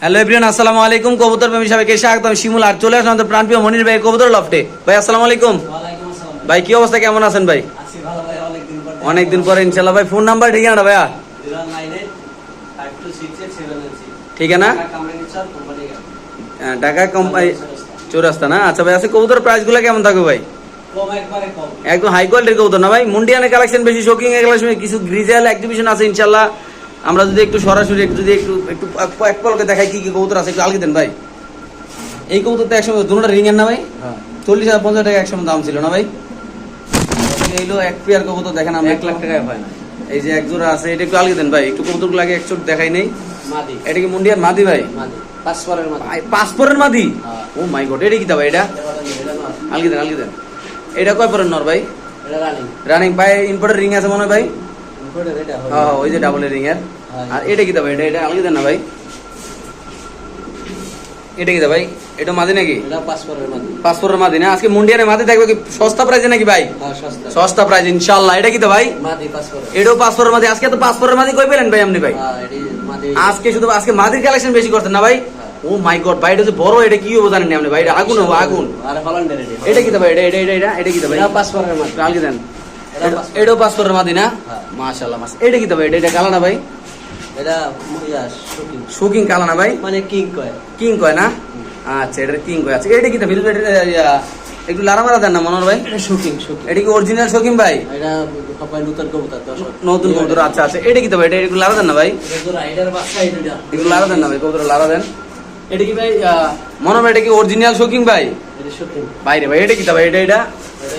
Hello everyone আসসালামু আলাইকুম। কবুতর প্রেমী সবাইকে শিমুল আর চলে আসলাম আমাদের প্রাণপ্রিয় মনির ভাই কবুতর লফটে ভাই আসসালামু আলাইকুম। ভাই কি অবস্থা? কেমন আছেন ভাই? অনেকদিন পরে ইনশাল্লাহ ভাই ফোন নাম্বার ঠিকানা ভাইয়া আছে না কামরাঙ্গি কোম্পানি আহ, ঢাকা কোম্পানি চৌরাস্তা না? আচ্ছা ভাই আছে কবুতর প্রাইসগুলো কেমন থাকবে ভাই? একদম হাই কোয়ালিটির কবুতর না ভাই? মুন্ডিয়ানের কালেকশন বেশি শোকিং এর কালেকশন কিছু গ্রিজেল এক্সিবিশন আছে ইনশাল্লাহ আমরা যদি একটু সরাসরি একটু যদি একটু একটু এক- পলকে দেখাই কি কি কবুতর আছে একটু আলগে দেন ভাই। এই কবুতর তো একসময় দুটোটা রিং এর না ভাই? হ্যাঁ। চল্লিশ হাজার পঞ্চাশ টাকা একসময় দাম ছিল না ভাই? এইলো এক পেয়ার কবুতর দেখেন আমরা এক লাখ টাকায় হয় না। এই যে এক জোড়া আছে এটা একটু আলগে দেন ভাই। একটু কবুতর লাগে এক চোট দেখাই নেই। মাদি। এটা কি মুন্ডিয়ার মাদি ভাই? মাদি। পাঁচপরের মাদি। ভাই, হ্যাঁ। ও মাই গড এটা কি দাবা এটা? এটা আলগে দেন আলগে দেন। এটা কয় পরের নর ভাই? এটা রানিং। রানিং। পায়ে ইম্পোর্টের রিং আছে মনে হয় ভাই? হয় হ্যাঁ ওই যে ডাবল রিং এর হ্যাঁ। আর এটা কি দাবা এটা এটা আলগে দেন না ভাই? এটা কি ভাই? এটা মাদি নাকি? পাসপোর্টের মাদি। না? আজকে মুন্ডিয়ানে মাদি থাকবে কি সস্তা প্রাইজে নাকি ভাই? হ্যাঁ সস্তা। প্রাইজ ইনশাআল্লাহ। এটা কি ভাই? এটাও পাসপোর্টের মাদি। আজকে তো পাসপোর্টের মাদি কই পেলেন ভাই আপনি ভাই? হ্যাঁ আজকে শুধু আজকে মাদির কালেকশন বেশি করতেন না ভাই? ও মাই গড ভাই এটা যে বড় এটা কি হবে জানেন আপনি ভাই? এটা আগুন হবে আগুন এটি কি ভাই এটা এটা এটা এটা কি ভাই। পাঁচপরের মাদি। আলগে দেন। পাসপোর্ট। এটাও পাসপোর্টের মাদি না। মাশাআল্লাহ। মাস এটা কি ভাই? এটা এটা কালা না ভাই? এটা শুকিং। শুকিং কালা না ভাই? মানে কিং কয়। কিং কয় না? আচ্ছা এটা কিং কয়। আচ্ছা এটা কি ইয়া, একটু লারা মারা দেন না মনোর ভাই? শুকিং শুকিং। এটা কি অরিজিনাল শকিং ভাই? এটা সবাই নতুন কবুতর নতুন কবুতর আচ্ছা আচ্ছা। এটা কি ভাই? এটা একটু লারা দেন না ভাই? একটু লারা দেন না ভাই কবুতর লারা দেন। এটা কি ভাই মনোর ভাই এটা কি অরিজিনাল শকিং ভাই? শুকিং বাইরে ভাই এটা কি ভাই? এটা এটা? এটা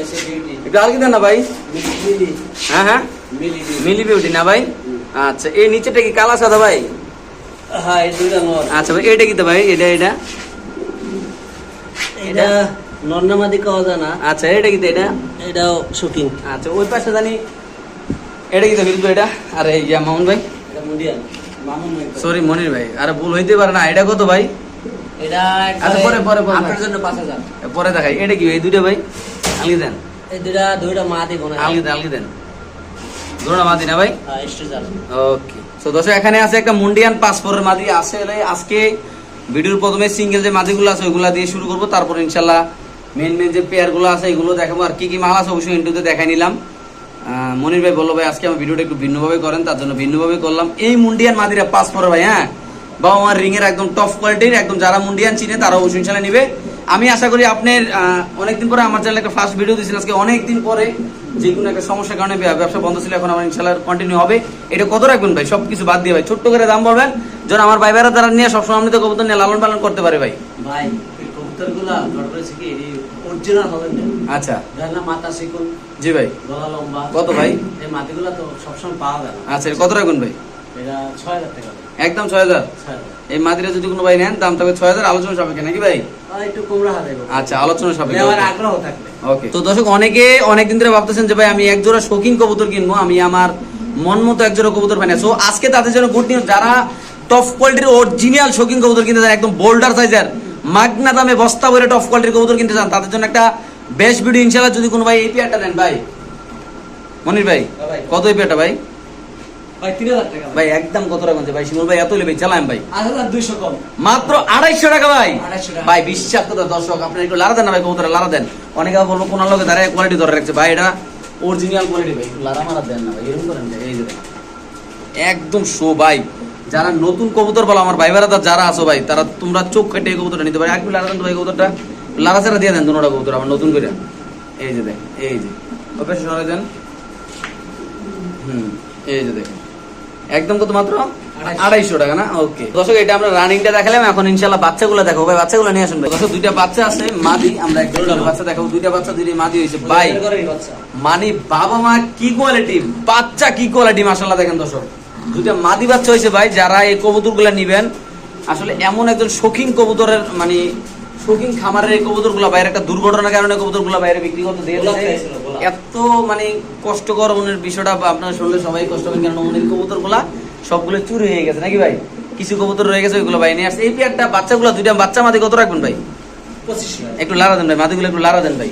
একটু আলগি দেন না ভাই। হ্যাঁ হ্যাঁ। মিলি বিউটি না ভাই? আচ্ছা এই নিচেটা কি কালা সাদা ভাই? হ্যাঁ আচ্ছা ভাই এটা কি ভাই? এটা এটা? এটা নর্নামাদি কওয়া যায় না। আচ্ছা এটা কি দা এটা? এটাও শুকিং আচ্ছা ওই পাশে জানি এটা কি দা বিরুদ্ধ এটা? আরে ইয়া মামুন ভাই। এটা মুন্ডিয়াল মামুন ভাই। সরি মনির ভাই। আরে ভুল হইতে পারে না। এটা কত ভাই? এটা আচ্ছা, পরে, পরে, পরে, আপনার ভাই। জন্য পাঁচ হাজার। পরে দেখাই। এটা কি এই দুইটা ভাই? আলগি দেন। এই দুইটা দুইটা মা দিব না আলগি দেন আলগি দেন। দুটো মাদি না ভাই? ওকে তো দর্শক এখানে আছে একটা মুন্ডিয়ান পাসপোর্টের মাদি আছে আজকে ভিডিওর প্রথমে সিঙ্গেল যে মাদিগুলো আছে ওইগুলো দিয়ে শুরু করব। তারপর ইনশাল্লাহ মেন মেন যে পেয়ারগুলো আছে এগুলো দেখাবো। আর কি কি মাল আছে অবশ্যই ইন্টুতে দেখাই নিলাম। মনির ভাই বলল ভাই আজকে আমার ভিডিওটা একটু ভিন্নভাবে করেন তার জন্য ভিন্নভাবে করলাম। এই মুন্ডিয়ান মাদিরা পাসপোর্ট ভাই হ্যাঁ? বাবা আমার রিং এর একদম টপ কোয়ালিটির একদম যারা মুন্ডিয়ান চিনে তারা অবশ্যই ইনশাল্লাহ নিবে। আমি আশা করি আপনার অনেকদিন পরে আমার চ্যানেলে একটা ফার্স্ট ভিডিও দিয়েছেন আজকে অনেকদিন পরে যে কোনো একটা সমস্যার কারণে ব্যবসা বন্ধ ছিল এখন আমার ইনশাল্লাহ কন্টিনিউ হবে। এটা কত রাখবেন ভাই? সব কিছু বাদ দিয়ে ভাই ছোট্ট করে দাম বলবেন। যেন আমার ভাই ভাইরা তারা নিয়ে সবসময় আপনি তো কবুতর নিয়ে লালন পালন করতে পারে ভাই। ভাই কবুতরগুলা অরিজিনাল হল্যান্ডের আচ্ছা। দেখেন না মাথা চিকুন জি ভাই। গলা লম্বা। কত ভাই? এই মাটিগুলা তো সবসময় পাওয়া যায় আচ্ছা কত রাখবেন ভাই? এটা ছয় হাজার টাকা। একদম ছয় হাজার? এই মাদিরা যদি কোনো ভাই নেন দাম থাকবে ছয় হাজার আলোচনা সাপেক্ষে নাকি ভাই? আচ্ছা আলোচনা সাপেক্ষে আগ্রহ থাকবে। ওকে। তো দর্শক অনেকে অনেকদিন ধরে ভাবতেছেন যে ভাই আমি এক জোড়া শৌখিন কবুতর কিনবো আমি আমার মন মতো এক জোড়া কবুতর পাই না সো আজকে তাদের জন্য গুড নিউজ যারা টপ কোয়ালিটির অরিজিনাল শৌখিন কবুতর কিনতে চান একদম বোল্ডার সাইজের মাগনা দামে বস্তা ভরে টপ কোয়ালিটির কবুতর কিনতে চান তাদের জন্য একটা বেস্ট ভিডিও ইনশাআল্লাহ যদি কোনো ভাই এই পেয়ারটা দেন ভাই। মনির ভাই হ্যাঁ ভাই। কত এই পেয়ারটা ভাই? ভাই টাকা। ভাই একদম কত ভাই শিমুল ভাই এত লেবে চালাম ভাই। দুইশো কম। মাত্র আড়াইশো টাকা ভাই। 250 টাকা। ভাই বিশ্বাস দর্শক আপনার একটু লারা দেন না ভাই কবুতরে লারা দেন। অনেকে বলব কোন দাঁড়ায় কোয়ালিটি ধরে রাখছে। ভাই এটা অরিজিনাল কোয়ালিটি ভাই লারা মারা দেন না ভাই এরকম করেন এই যে একদম শো ভাই। যারা নতুন কবুতর বলো আমার ভাই বেড়াদার যারা আছো ভাই তারা তোমরা চোখ কেটে এই কবুতরটা নিতে পারে। একটু লারা দেন ভাই কবুতরটা। লারা ছাড়া দিয়ে দেন দুটা কবুতর আমার নতুন করে। এই যে দেখ এই যে। ওকে দেন হুম এই যে দেখেন। একদম কত মাত্র? আড়াইশো। টাকা না? ওকে দর্শক, এটা আমরা রানিংটা দেখালাম। এখন ইনশাল্লাহ বাচ্চাগুলো দেখো ভাই, বাচ্চাগুলো নিয়ে আসুন দর্শক, দুইটা বাচ্চা আছে, মাদি। আমরা একটা বাচ্চা দেখাবো। দুইটা বাচ্চা, দুইটা মাদি হয়েছে। ভাই মানে বাবা মা কি কোয়ালিটি বাচ্চা কি কোয়ালিটি মাসাল্লাহ দেখেন দর্শক। দুইটা মাদি বাচ্চা হয়েছে ভাই, যারা এই কবুতরগুলা নিবেন। আসলে এমন একজন শৌখিন কবুতরের মানে শৌখিন খামারের এই কবুতরগুলা বাইরে একটা দুর্ঘটনার কারণে কবুতরগুলা বাইরে বিক্রি করতে দিয়ে এত মানে কষ্টকর মনের বিষয়টা আপনারা শুনলে সবাই কষ্ট পাবেন কারণ কবুতরগুলা সবগুলো চুরি হয়ে গেছে নাকি ভাই? কিছু কবুতর রয়ে গেছে ওইগুলো ভাই নিয়ে আসছে। এই পেয়ারটা বাচ্চাগুলো দুইটা বাচ্চা মাদি কত রাখবেন ভাই? একটু লারা দেন ভাই মাদিগুলো একটু লারা দেন ভাই।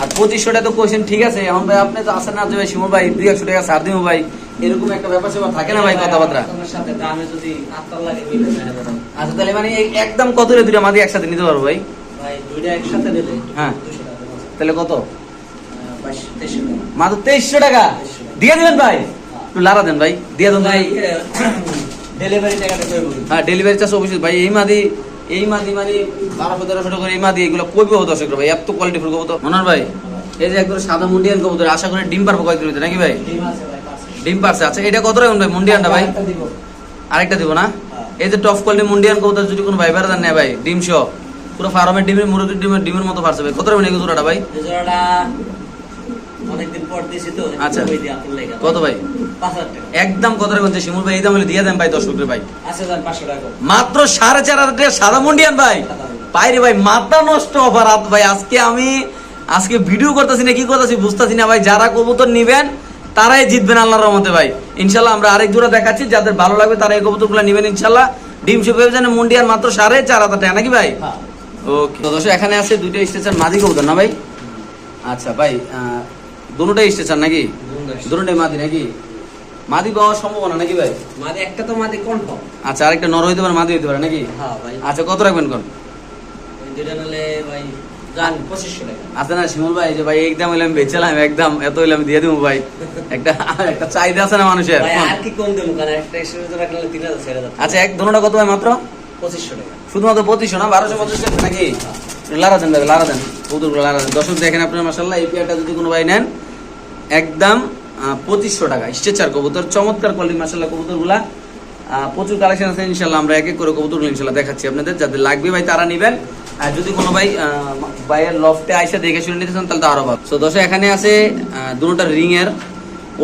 আর পঁচিশশো টাকা তো কোয়েশ্চেন ঠিক আছে এখন ভাই আপনি তো আসেন না যে ভাই শিমুল ভাই দুই একশো টাকা ছাড় দিব ভাই। এরকম একটা ব্যাপার স্যাপার থাকে না ভাই কথাবার্তা। আচ্ছা তাহলে মানে একদম কত রে দুইটা মাদি একসাথে নিতে পারব ভাই? ভাই দুইটা একসাথে নিলে হ্যাঁ। তাহলে কত আহ, বাইশ তেইশশো টাকা মাত্র তেইশশো টাকা। দিয়ে দিবেন ভাই? একটু লারা দেন ভাই দিয়ে দেন। ভাই ডেলিভারি টাকাটা হ্যাঁ ডেলিভারি চার্জ অবশ্যই ভাই এই মাদি এই মাদি মানে বারোশো তেরোশো টাকা এই মাদি এগুলো কই পাবো দর্শক ভাই? এত কোয়ালিটি ফুল মনোর ভাই এই যে একদম সাদা মুন্ডিয়ান কবুতর আশা করি ডিম পারব কয়েকদিন ভিতরে নাকি ভাই? ডিম। পারছে। আচ্ছা এটা কত রাখুন ভাই মুন্ডিয়ানটা ভাই? আরেকটা দিব। না? হ্যাঁ। এই যে টপ কোয়ালিটি মুন্ডিয়ান কবুতর যদি কোনো ভাই বেড়া নেয় ভাই ডিম সহ। পুরো ফার্মের ডিমের মুরগির ডিমের ডিমের মতো পারছে ভাই। কত রাখবেন এই জোড়াটা ভাই? জোড়াটা অনেকদিন পর দিছি তো আচ্ছা। কত ভাই? একদম কত শিমুল ভাই? এই দাম হলে দিয়ে দেন ভাই ভাই। পাঁচশো টাকা। মাত্র সাড়ে চার হাজার টাকা সাদা মুন্ডিয়ান ভাই। বাইরে ভাই মাথা নষ্ট অফার। ভাই আজকে আমি আজকে ভিডিও করতেছি না কি করতেছি বুঝতেছি না ভাই। যারা কবুতর নিবেন তারাই জিতবেন আল্লাহর রহমতে ভাই। ইনশাল্লাহ আমরা আরেক জোড়া দেখাচ্ছি যাদের ভালো লাগবে তারা এই কবুতরগুলো নিবেন ইনশাল্লাহ। ডিম জানে মুন্ডিয়ান মাত্র সাড়ে চার হাজার টাকা নাকি ভাই? হ্যাঁ। ওকে দর্শক এখানে আছে দুইটা স্টেশন মাঝি কবুতর না ভাই? আচ্ছা ভাই দুটোটাই স্টেশন নাকি? দুটোটাই মাদি নাকি? মাদি পাওয়ার সম্ভাবনা নাকি ভাই? মাদি একটা তো মাদি কনফার্ম আচ্ছা আরেকটা নর হইতে পারে মাদি হইতে পারে নাকি? হ্যাঁ ভাই। আচ্ছা কত রাখবেন কোন? দুইটা নিলে ভাই জান পঁচিশশো টাকা। আছে না শিমুল ভাই যে ভাই একদম হইলে আমি বেচলাম একদম এত হইলে আমি দিয়ে দিব ভাই। একটা একটা চাহিদা আছে না মানুষের আর কি কম দেবো কারণ একটা একশো রাখলে তিন হাজার ছেড়ে আচ্ছা এক দুটোটা কত ভাই মাত্র? পঁচিশশো টাকা। শুধুমাত্র পঁচিশশো না বারোশো পঁচিশ টাকা নাকি? লারা দেন ভাই লারা দেন। কৌতুকগুলো লারা দেন। দর্শক দেখেন আপনার মাসাল্লাহ এই পেয়ারটা যদি কোনো ভাই নেন একদম পঁচিশশো টাকা। স্ট্রেচার কবুতর, চমৎকার কোয়ালিটি মাসাল্লাহ কবুতরগুলা। প্রচুর কালেকশন আছে ইনশাল্লাহ আমরা এক এক করে কবুতরগুলো ইনশাল্লাহ দেখাচ্ছি আপনাদের, যাদের লাগবে ভাই তারা নিবেন। আর যদি কোনো ভাই ভাইয়ের লফটে আইসা দেখে শুনে নিতে চান, তাহলে তো আরও ভালো। সো দর্শক, এখানে আছে দুটা রিং এর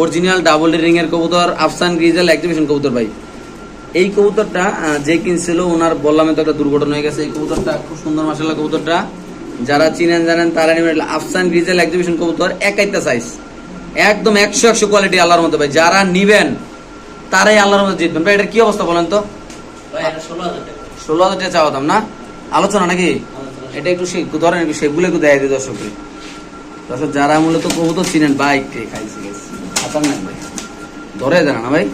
অরিজিনাল ডাবল রিং এর কবুতর, আফসান গ্রিজেল এক্সিবিশন কবুতর ভাই। এই কবুতরটা যে কিনছিল, ওনার বললাম তো একটা দুর্ঘটনা হয়ে গেছে। এই কবুতরটা খুব সুন্দর মাসাল্লাহ কবুতরটা। যারা চিনেন জানেন, তারা নেবেন আফসান গ্রিজেল এক্সিবিশন কবুতর একাইটা সাইজ একদম একশো একশো কোয়ালিটি আল্লাহর মধ্যে ভাই। যারা নিবেন তারাই আল্লাহর মধ্যে জিতবেন। ভাই এটার কি অবস্থা বলেন তো? ষোলো হাজার টাকা। ষোলো চাওয়া দাম না? আলোচনা নাকি? এটা একটু সে- ধরেন একটু সেগুলো একটু দেয় দিই দর্শককে দর্শক যারা মূলত কবুতর চিনেন বাইক খাইছি খাতার না ভাই। ধরে দেন না ভাই।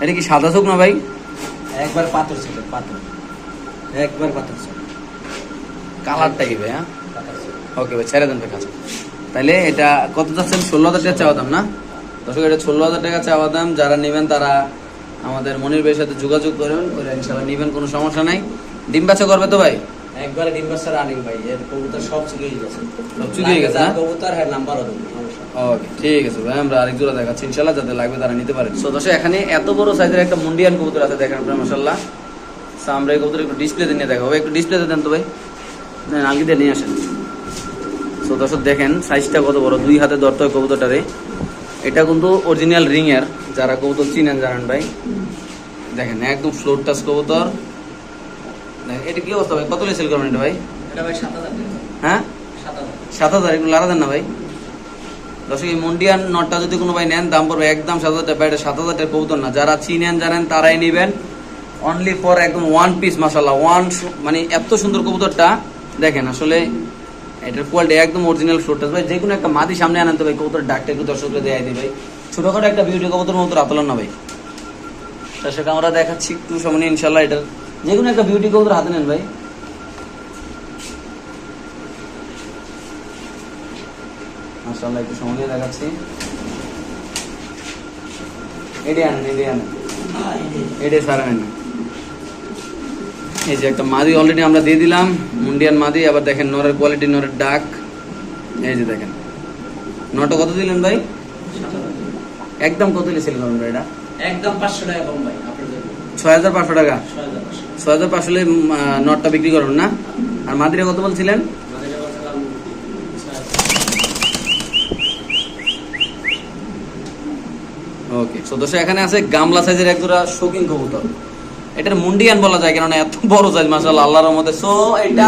এটা কি সাদা চোখ না ভাই? একবার পাথর ছিল পাথর। একবার পাথর ছিল। কালারটা কি ভাই হ্যাঁ? ওকে ভাই ছেড়ে দেন ভাই কাছে তাহলে এটা কত যাচ্ছেন? ষোলো হাজার টাকা চাওয়া দাম না? দর্শক এটা ষোলো হাজার টাকা চাওয়া দাম। যারা নেবেন তারা আমাদের মনির ভাইয়ের সাথে যোগাযোগ করবেন করে ইনশাল্লাহ নেবেন কোনো সমস্যা নাই। ডিম বাচ্চা করবে তো ভাই? একবার ডিম বাচ্চা রানিং ভাই এর কবুতর সব চুকে গেছে। সব চুকিয়ে গেছে, না? কবুতর হ্যাঁ নাম্বারও দেবো ওকে ঠিক আছে ভাই আমরা আরেক জোড়া দেখাচ্ছি ইনশাল্লাহ যাদের লাগবে তারা নিতে পারেন। সো দর্শক এখানে এত বড় সাইজের একটা মুন্ডিয়ান কবুতর আছে দেখেন আপনার মাসাল্লাহ আমরা এই কবুতর একটু ডিসপ্লেতে নিয়ে দেখাবো। একটু ডিসপ্লেতে দেন তো ভাই। না দিয়ে নিয়ে আসেন। সো দর্শক দেখেন সাইজটা কত বড়? দুই হাতে ধরতে হয় কবুতরটারে। এটা কিন্তু অরিজিনাল রিং এর যারা কবুতর চিনেন জানেন ভাই। দেখেন একদম ফ্লোর টাচ কবুতর। এটা কি অবস্থা ভাই? কত সেল করবেন এটা ভাই? হ্যাঁ? সাত হাজার। একটু লারা দেন না ভাই। দর্শক এই মন্ডিয়ান নটটা যদি কোনো ভাই নেন দাম পড়বে একদম সাত হাজার টাকা। এটা সাত হাজার টাকা কবুতর না। যারা চিনেন জানেন তারাই নেবেন। অনলি ফর একদম ওয়ান পিস মাসাল্লাহ ওয়ান মানে এত সুন্দর কবুতরটা দেখেন আসলে এটার কোয়ালিটি একদম অরিজিনাল ফ্লোটাস ভাই যে কোনো একটা মাদি সামনে আনেন তো ভাই কবুতর ডাকটা একটু দর্শককে দেয় দিই ভাই। ছোটখাটো একটা বিউটি কবুতর মতো রাতলান না ভাই। দর্শক আমরা দেখাচ্ছি একটু সামনে ইনশাল্লাহ এটার যে কোনো একটা বিউটি কবুতর হাতে নেন ভাই। মাশাআল্লাহ একটু দিয়ে দেখাচ্ছি। এডে আনেন এডে আনেন। এডে। সারা আনেন এই যে একটা মাদি অলরেডি আমরা দিয়ে দিলাম মুন্ডিয়ান মাদি আবার দেখেন নরের কোয়ালিটি নরের ডাক। এই যে দেখেন। নটা কত দিলেন ভাই? একদম কত সেল করবেন ভাই এটা? একদম পাঁচশো টাকা কম ভাই ছয় হাজার পাঁচশো টাকা? ছয় হাজার পাঁচশো। ছয় নটটা বিক্রি করবেন না? আর মাদিরা কত বলছিলেন। ওকে সো দর্শক এখানে আছে গামলা সাইজের এক জোড়া শৌখিন কবুতর। এটার মুন্ডিয়ান বলা যায় কেননা এত বড় সাইজ মাশাআল্লাহ আল্লাহর মধ্যে সো এটা।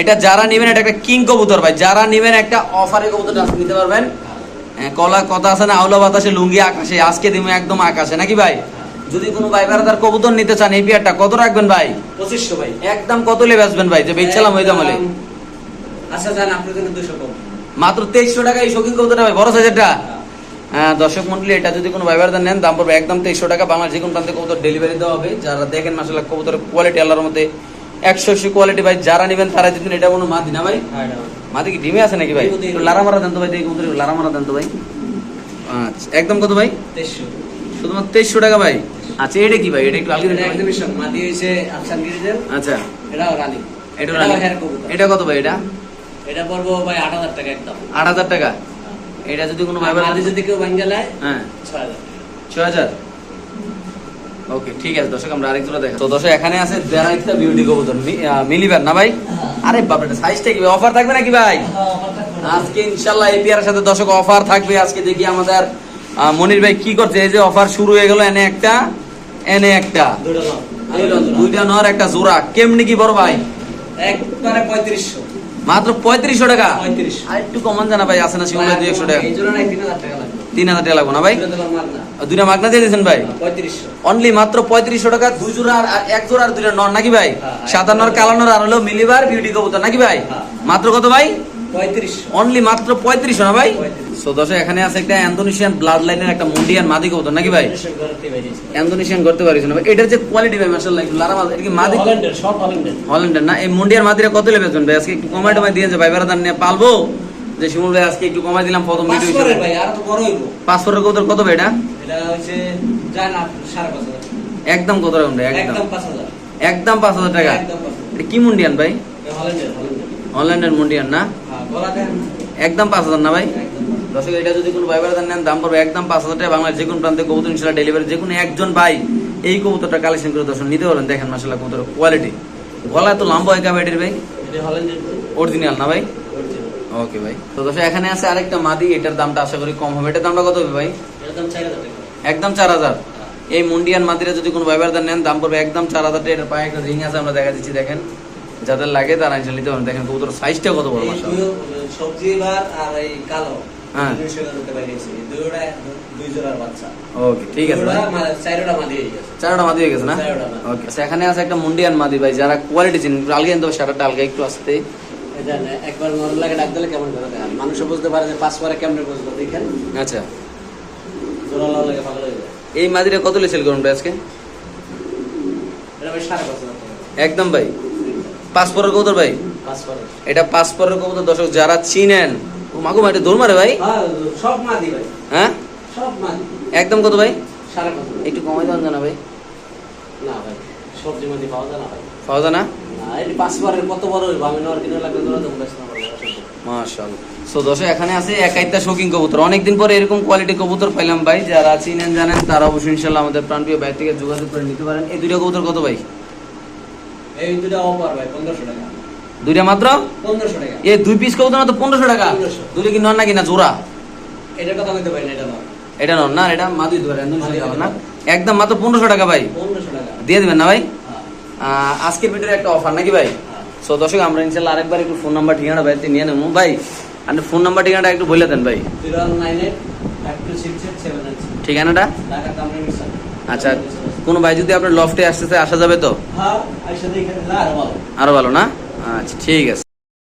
এটা যারা নেবেন এটা একটা কিং কবুতর ভাই। যারা নেবেন একটা অফারে কবুতর নিতে পারবেন। হ্যাঁ, কলা কথা আছে না আউলা বাতাসে লুঙ্গি আকাশে আজকে দিমে একদম আকাশে। নাকি ভাই? যদি কোনো ভাই তার কবুতর নিতে চান এই বিয়ারটা কত রাখবেন ভাই? পঁচিশশো ভাই। একদম কত লে বেচবেন ভাই? যে বেচছিলাম ওই দামলে আচ্ছা জান আপনার জন্য দুশো কম। মাত্র তেইশশো টাকা এই শৌখিন কবুতরটা ভাই বড় সাইজেরটা দর্শক মন্ডলী এটা যদি কোনো ভাইবার নেন দাম পড়বে একদম তেইশশো টাকা। বাংলার যে কোনো প্রান্তে কবুতর ডেলিভারি দেওয়া হবে। যারা দেখেন মাসাল্লাহ কবুতরের কোয়ালিটি আল্লাহর মধ্যে একশো একশো কোয়ালিটি ভাই যারা নেবেন তারা দিবেন এটা কোনো মাদি না ভাই? হ্যাঁ এটা মাদি। কি ডিমে আছে নাকি ভাই? লারা মারা দেন তো ভাই দেখি কবুতর লারা মারা দেন তো ভাই। আচ্ছা একদম কত ভাই? তেইশশো। শুধুমাত্র তেইশশো টাকা ভাই? আচ্ছা এটা কি ভাই? এটা একটু আলগি এটা মাটি হয়েছে আচ্ছা। এটাও রানি। এটা রানী। এটা কত ভাই এটা? এটা পড়ব ভাই আট হাজার টাকা একদম। আট হাজার টাকা। এটা যদি কোনো আর ভাইবার যদি কেউ ভাঙ্গা নেয় হ্যাঁ। ছয় হাজার ওকে ঠিক আছে দর্শক আমরা আরেক জোড়া দেখা। তো দর্শক এখানে আছে দেড়াইটা বিউটি কবুতর মিলিবার না ভাই? আরে বাপরে এটা সাইজটা কি অফার থাকবে নাকি ভাই? আজকে ইনশাল্লাহ এপিআর সাথে দর্শক অফার থাকবে। আজকে দেখি আমাদের মনির ভাই কি করছে? এই যে অফার শুরু হয়ে গেল এনে একটা এনে একটা। দুইটা নর একটা জোড়া। কেমনি কি বড় ভাই? একবারে পঁয়ত্রিশশো। মাত্র পঁয়ত্রিশশো টাকা? আর একটু কমান জানা ভাই আছে না শিমুল দুই একশো টাকা? তিন হাজার টাকা লাগবে। না ভাই? দুইটা মাগনা। দিয়ে দিয়েছেন ভাই? অনলি মাত্র পঁয়ত্রিশশো টাকা দুই জোড়া আর এক জোড়া আর দুইটা নর নাকি ভাই? হ্যাঁ। সাদা নর কালো নর আর হলো মিলিবার বিউটি কবুতর নাকি ভাই? হ্যাঁ। মাত্র কত ভাই? পঁয়ত্রিশ অনলি মাত্র পঁয়ত্রিশশো না ভাই? 35 সো দর্শক এখানে আছে একটা অ্যান্ডোনেশিয়ান ব্লাড লাইনের একটা মুন্ডিয়ান মাদি কবুতর নাকি ভাই? ঘরেতে করতে পারিস না এটার যে কোয়ালিটি ভাই মাশাআল্লাহ একটু লারা মাদি এটা কি মাদি? হল্যান্ডের, সব হল্যান্ডের। হল্যান্ডের না? এই মুন্ডিয়ার মাদিরা কত লেবেছেন ভাই? আজকে একটু কমাই টমাই দিয়ে যে ভাই বেড়াদার নিয়ে পালবো। যে শিমুল ভাই আজকে একটু কমাই দিলাম প্রথম ভিডিও ভাই, আরও তো বড় হইবো। পাসপোর্টের কবুতর কত ভাই এটা? এটা হচ্ছে, যায় না, সাড়ে পাঁচ হাজার। একদম কত রাখুন ভাই? একদম। একদম পাঁচ হাজার। একদম পাঁচ হাজার টাকা? একদম। এটা কি মুন্ডিয়ান ভাই? হল্যান্ডের, হল্যান্ডের। মুন্ডিয়ান না? হ্যাঁ, গলা দেখেন না? একদম পাঁচ হাজার না ভাই। দর্শক এটা যদি কোনো ভাই বেড়াদার নেন দাম পড়বে একদম পাঁচ হাজার টাকা। বাংলার যে কোনো প্রান্তে কবুতর ইনশাল্লাহ ডেলিভারি যে কোনো একজন ভাই এই কবুতরটা কালেকশন করে দর্শক নিতে পারেন। দেখেন মাসাল্লাহ কবুতর কোয়ালিটি গলা তো লম্বা হয় কাবা ভাই? অরিজিনাল না ভাই? ওকে ভাই। তো দর্শক এখানে আছে আরেকটা মাদি এটার দামটা আশা করি কম হবে। এটার দামটা কত হবে ভাই। একদম চার হাজার। এই মুন্ডিয়ান মাদিরা যদি কোনো ভাই বেড়াদার নেন দাম পড়বে একদম চার হাজার টাকা। এটার পায়ে একটা রিং আছে আমরা দেখা দিচ্ছি দেখেন। যাদের লাগে তারা ইনশাল্লাহ নিতে পারেন। দেখেন কবুতর সাইজটা কত বড় মাসাল্লাহ সবজি আর এই কালো। হ্যাঁ। ওকে ঠিক আছে ভাই। দুইওটা মা- চারোটা মাদি হয়ে গেছে। চারটা মাদি। না ওকে সেখানে আছে একটা মুন্ডিয়ান মাদি ভাই যারা কোয়ালিটি একটু আলগে আনতে সারাটা আলগা একটু আসতে। একবার ডাক দিলে কেমন করে দেখান? মানুষও বুঝতে পারে যে পাঁচ পরে কেমনে বুঝব দেখেন। আচ্ছা। জোড়া লাগে পাগল হয়ে যায়। এই কত সেল করুন ভাই আজকে? একদম ভাই। পাঁচ পরের কবুতর ভাই? এটা পাঁচ পরের কবুতর। দর্শক যারা চিনেন দৌড় মারে ভাই? হ্যাঁ সব মাদি ভাই। হ্যাঁ? সব মাদি। একদম কত ভাই? পাঁচ হাজার। একটু কমাই দেন জানা ভাই। না ভাই মাদি পাওয়া যায় না ভাই। পাওয়া যায় না? কত এখানে আছে একাইতা শৌখিন কবুতর। অনেকদিন পরে এরকম কোয়ালিটি কবুতর পাইলাম ভাই যারা চিনেন জানেন তারা অবশ্যই ইনশাল্লাহ আমাদের প্রাণপ্রিয় ভাই থেকে যোগাযোগ করে নিতে পারেন। এই দুইটা কবুতর কত ভাই? এই দুটা ভাই পনেরোশো টাকা। দুইটা মাত্র? এই দুই পিস কবুতর তো পনেরোশো টাকা? 1500 দুইটা কি নন নাকি না জোড়া? এটার কথা বলতে পারি না এটা এটা নন না এটা মাদুই ধরে না একদম মাত্র পনেরোশো টাকা ভাই। দিয়ে দিবেন না ভাই? হ্যাঁ। আজকের ভিডিওর একটা অফার নাকি ভাই? হ্যাঁ। সো দর্শক আমরা ইনশাল্লাহ আরেকবার একটু ফোন নাম্বার ঠিকানা বাড়িতে নিয়ে নেব। ভাই আপনি ফোন নাম্বার ঠিকানাটা একটু বলে দেন ভাই। ঠিকানাটা? আচ্ছা কোনো ভাই যদি আপনার লফটে আসতে আসা যাবে তো? হ্যাঁ আরও ভালো না? আচ্ছা ঠিক আছে।